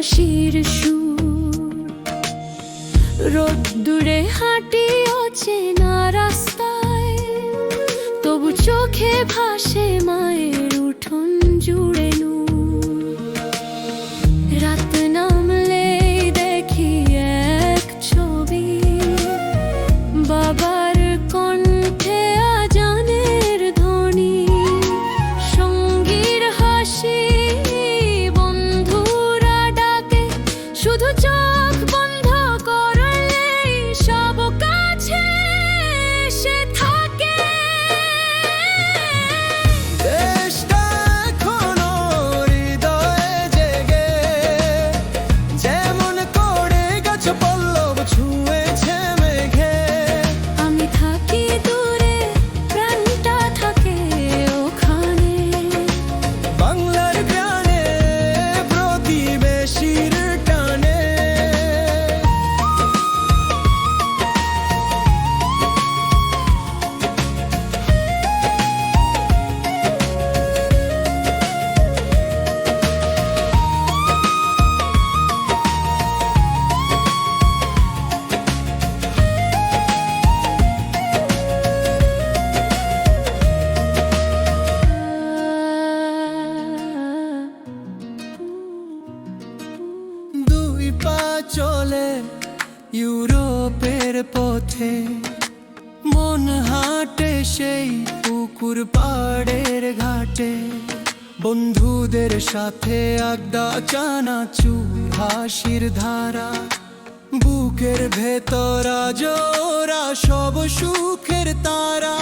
হাসির সুর। রোদ্দুরে হাঁটি অচেনা রাস্তায় তবু চোখে ভাসে মায়ের উঠোন জুড়ে নূর। চলে ইউরোপের পথে। মন হাটে সেই পুকুর পাড়ের ঘাটে। বন্ধুদের সাথে আগদা জানাচু হাসির ধারা। বুকের ভেতর আজ সব সুখের তারা।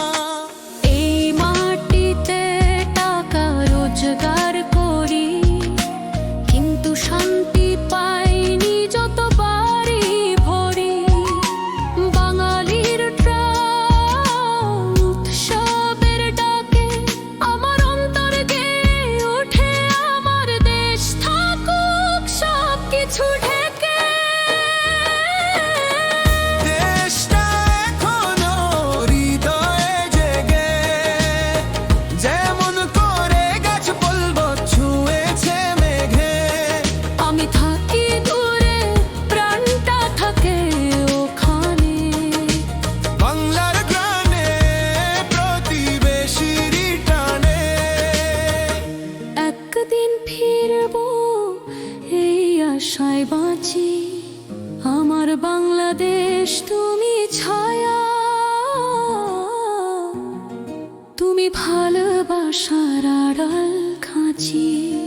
আশায় বাঁচি আমার বাংলাদেশ তুমি ছায়া। তুমি ভালোবাসার আড়াল খাঁচিয়ে